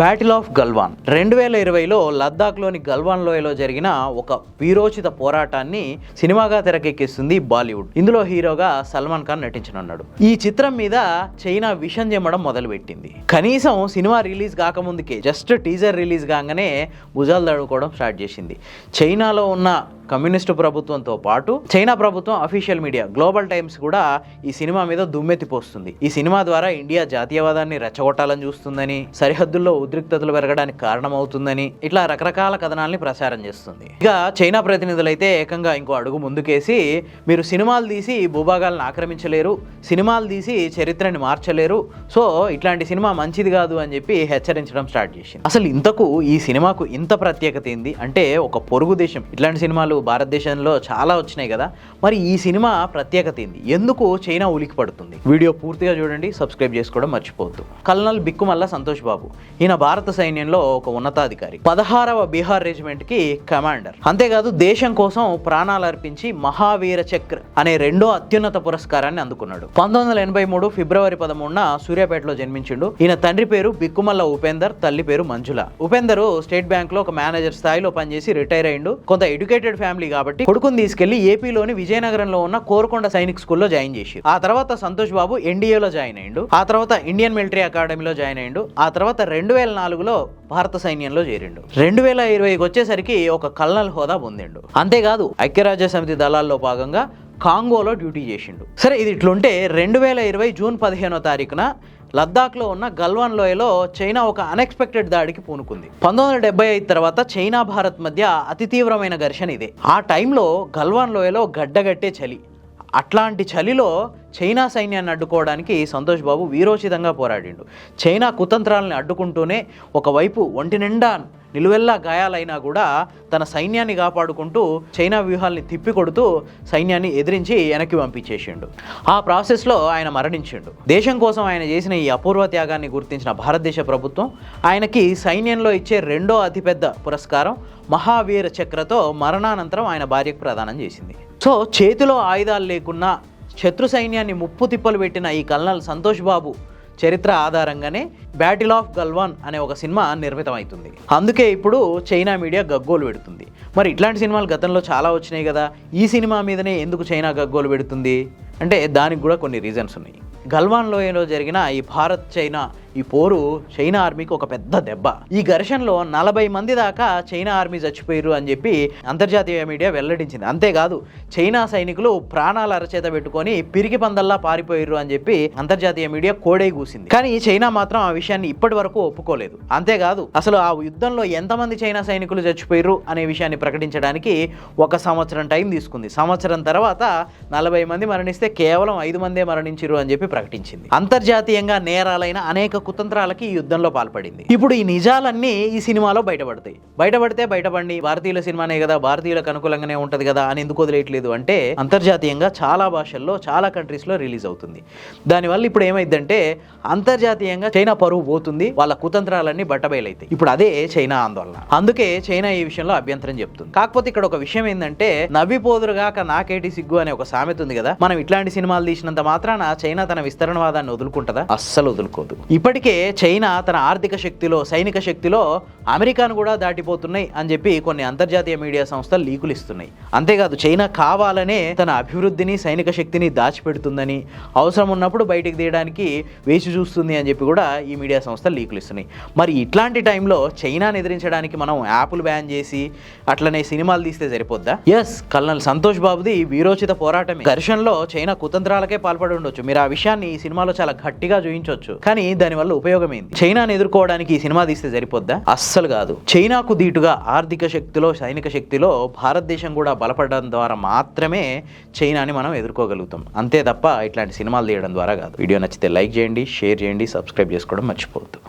Battle of Galwan రెండు వేల ఇరవైలో లద్దాఖ్లోని గల్వాన్ లోయలో జరిగిన ఒక వీరోచిత పోరాటాన్ని సినిమాగా తెరకెక్కిస్తుంది బాలీవుడ్. ఇందులో హీరోగా సల్మాన్ ఖాన్ నటించనున్నాడు. ఈ చిత్రం మీద చైనా విషం చెమ్మడం మొదలుపెట్టింది. కనీసం సినిమా రిలీజ్ కాకముందుకే జస్ట్ టీజర్ రిలీజ్ కాగానే భుజాలు తడుకోవడం స్టార్ట్ చేసింది. చైనాలో ఉన్న కమ్యూనిస్టు ప్రభుత్వంతో పాటు చైనా ప్రభుత్వం అఫీషియల్ మీడియా గ్లోబల్ టైమ్స్ కూడా ఈ సినిమా మీద దుమ్మెత్తిపోస్తుంది. ఈ సినిమా ద్వారా ఇండియా జాతీయవాదాన్ని రెచ్చగొట్టాలని చూస్తుందని సరిహద్దుల్లో ఉద్రిక్తతలు పెరగడానికి కారణమవుతుందని ఇట్లా రకరకాల కథనాల్ని ప్రచారం చేస్తుంది. ఇక చైనా ప్రతినిధులైతే ఏకంగా ఇంకో అడుగు ముందుకేసి మీరు సినిమాలు తీసి భూభాగాలను ఆక్రమించలేరు సినిమాలు తీసి చరిత్రని మార్చలేరు సో ఇట్లాంటి సినిమా మంచిది కాదు అని చెప్పి హెచ్చరించడం స్టార్ట్ చేసింది. అసలు ఇంతకు ఈ సినిమాకు ఇంత ప్రత్యేకత ఏంది? అంటే ఒక పొరుగు దేశం ఇట్లాంటి సినిమాలు భారతదేశంలో చాలా వచ్చినాయి కదా. మరి ఈ సినిమా ప్రత్యేకత ఏంది? ఎందుకు చైనా ఉలికి పడుతుంది వీడియో పూర్తిగా చూడండి సబ్స్క్రైబ్ చేసుకోవడం మర్చిపోవద్దు. కల్నల్ బిక్కుమల్ల సంతోష్ బాబు ఈయన భారత సైన్యంలో ఒక ఉన్నతాధికారి. పదహారవ బీహార్ రెజిమెంట్కి కమాండర్. అంతేకాదు దేశం కోసం ప్రాణాలు అర్పించి మహావీర చక్ర అనే రెండో అత్యున్నత పురస్కారాన్ని అందుకున్నాడు. పంతొమ్మిది వందల ఎనభై మూడు ఫిబ్రవరి పదమూడున సూర్యాపేటలో జన్మించిండు. ఈయన తండ్రి పేరు బిక్కుమల్ల ఉపేందర్ తల్లి పేరు మంజుల. ఉపేందర్ స్టేట్ బ్యాంక్లో ఒక మేనేజర్ స్థాయిలో పనిచేసి రిటైర్ అయ్యిండు కొంత ఎడ్యుకేటెడ్ ఫ్యామిలీ కాబట్టి కొడుకుని తీసుకెళ్ళి ఏపీలోని విజయనగరంలో ఉన్న కోరుకొండ సైనిక్ స్కూల్లో జాయిన్ చేసి ఆ తర్వాత సంతోష్ బాబు ఎన్డీఏలో జాయిన్ అయ్యిండు. ఆ తర్వాత ఇండియన్ మిలిటరీ అకాడమీలో జాయిన్ అయ్యిండు. ఆ తర్వాత రెండు వేల నాలుగులో భారత సైన్యంలో చేరిండు. రెండు వేల ఇరవైకి వచ్చేసరికి ఒక కల్నల్ హోదా పొందిండు. అంతేకాదు ఐక్యరాజ్య సమితి దళాల్లో భాగంగా కాంగోలో డ్యూటీ చేసిండు. సరే ఇది ఇట్లుంటే రెండు వేల ఇరవై జూన్ పదిహేనో తారీఖున లద్దాఖ్లో ఉన్న గల్వాన్ లోయలో చైనా ఒక అన్ఎక్స్పెక్టెడ్ దాడికి పూనుకుంది. పంతొమ్మిది వందల డెబ్బై ఐదు తర్వాత చైనా భారత్ మధ్య అతి తీవ్రమైన ఘర్షణ ఇదే. ఆ టైంలో గల్వాన్ లోయలో గడ్డగట్టే చలి. అట్లాంటి చలిలో చైనా సైన్యాన్ని అడ్డుకోవడానికి సంతోష్ బాబు వీరోచితంగా పోరాడిండు. చైనా కుతంత్రాలను అడ్డుకుంటూనే ఒకవైపు ఒంటి నిండా నిలువెల్లా గాయాలైనా కూడా తన సైన్యాన్ని కాపాడుకుంటూ చైనా వ్యూహాల్ని తిప్పికొడుతూ సైన్యాన్ని ఎదిరించి వెనక్కి పంపించేసిండు. ఆ ప్రాసెస్లో ఆయన మరణించిండు. దేశం కోసం ఆయన చేసిన ఈ అపూర్వ త్యాగాన్ని గుర్తించిన భారతదేశ ప్రభుత్వం ఆయనకి సైన్యంలో ఇచ్చే రెండో అతిపెద్ద పురస్కారం మహావీర చక్రతో మరణానంతరం ఆయన భార్యకు ప్రదానం చేసింది. సో చేతిలో ఆయుధాలు లేకున్నా శత్రు సైన్యాన్ని ముప్పు తిప్పలు పెట్టిన ఈ కల్నల్ సంతోష్ బాబు చరిత్ర ఆధారంగానే బ్యాటిల్ ఆఫ్ గల్వాన్ అనే ఒక సినిమా నిర్మితమవుతుంది. అందుకే ఇప్పుడు చైనా మీడియా గగ్గోలు పెడుతుంది. మరి ఇట్లాంటి సినిమాలు గతంలో చాలా వచ్చినాయి కదా ఈ సినిమా మీదనే ఎందుకు చైనా గగ్గోలు పెడుతుంది? అంటే దానికి కూడా కొన్ని రీజన్స్ ఉన్నాయి. గల్వాన్ లోయలో జరిగిన ఈ భారత్ చైనా ఈ పోరు చైనా ఆర్మీకి ఒక పెద్ద దెబ్బ. ఈ ఘర్షణలో నలభై మంది దాకా చైనా ఆర్మీ చచ్చిపోయారు అని చెప్పి అంతర్జాతీయ మీడియా వెల్లడించింది. అంతేకాదు చైనా సైనికులు ప్రాణాలు అరచేత పెట్టుకొని పిరికి పందల్లా పారిపోయారు అని చెప్పి అంతర్జాతీయ మీడియా కోడై కూసింది కానీ చైనా మాత్రం ఆ విషయాన్ని ఇప్పటి వరకు ఒప్పుకోలేదు. అంతేకాదు అసలు ఆ యుద్ధంలో ఎంతమంది చైనా సైనికులు చచ్చిపోయారు అనే విషయాన్ని ప్రకటించడానికి ఒక సంవత్సరం టైం తీసుకుంది. సంవత్సరం తర్వాత నలభై మంది మరణిస్తే కేవలం ఐదు మందే మరణించారు అని చెప్పి ప్రకటించింది. అంతర్జాతీయంగా నేరాలైన అనేక కుతంత్రాలకి ఈ యుద్ధంలో పాల్పడింది. ఇప్పుడు ఈ నిజాలన్నీ ఈ సినిమాలో బయటపడతాయి. బయటపడితే బయటపడి భారతీయుల సినిమానే కదా భారతీయులకు అనుకూలంగానే ఉంటుంది కదా అని ఎందుకు వదిలేయట్లేదు? అంటే అంతర్జాతీయంగా చాలా భాషల్లో చాలా కంట్రీస్లో రిలీజ్ అవుతుంది. దానివల్ల ఇప్పుడు ఏమైందంటే అంతర్జాతీయంగా చైనా పరువు పోతుంది వాళ్ళ కుతంత్రాలన్నీ బట్టబయలైతాయి. ఇప్పుడు అదే చైనా ఆందోళన. అందుకే చైనా ఈ విషయంలో అభ్యంతరం చెప్తుంది. కాకపోతే ఇక్కడ ఒక విషయం ఏంటంటే నవ్విపోదురుగాక నాకేటి సిగ్గు అనే ఒక సామెత ఉంది కదా. మనం ఇట్లాంటి సినిమాలు తీసినంత మాత్రాన చైనా తన విస్తరణవాదాన్ని వదులుకుంటుందా? అస్సలు వదులుకోదు. ఇప్పటికే చైనా తన ఆర్థిక శక్తిలో సైనిక శక్తిలో అమెరికాను కూడా దాటి దాటిపోతున్నాయి అని చెప్పి కొన్ని అంతర్జాతీయ మీడియా సంస్థలు లీకులు ఇస్తున్నాయి. అంతేకాదు చైనా కావాలనే తన అభివృద్ధిని సైనిక శక్తిని దాచిపెడుతుందని అవసరం ఉన్నప్పుడు బయటికి తీయడానికి వేచి చూస్తుంది అని చెప్పి కూడా ఈ మీడియా సంస్థలు లీకులు ఇస్తున్నాయి. మరి ఇట్లాంటి టైంలో చైనాని ఎదిరించడానికి మనం యాప్లు బ్యాన్ చేసి అట్లనే సినిమాలు తీస్తే సరిపోద్దా? ఎస్ కల్నల్ సంతోష్ బాబుది వీరోచిత పోరాటమే. ఘర్షణలో చైనా కుతంత్రాలకే పాల్పడి ఉండొచ్చు. మీరు ఆ విషయాన్ని ఈ సినిమాలో చాలా గట్టిగా చూపించవచ్చు కానీ దానివల్ల ఉపయోగం ఏంది? చైనాను ఎదుర్కోవడానికి ఈ సినిమా తీస్తే సరిపోద్దా? అస్సలు కాదు. చైనాకు దీటుగా ఆర్థిక శక్తిలో సైనిక శక్తిలో భారతదేశం కూడా బలపడడం ద్వారా మాత్రమే చైనాని మనం ఎదుర్కోగలుగుతాం. అంతే తప్ప ఇట్లాంటి సినిమాలు తీయడం ద్వారా కాదు. వీడియో నచ్చితే లైక్ చేయండి షేర్ చేయండి సబ్స్క్రైబ్ చేసుకోవడం మర్చిపోవద్దు.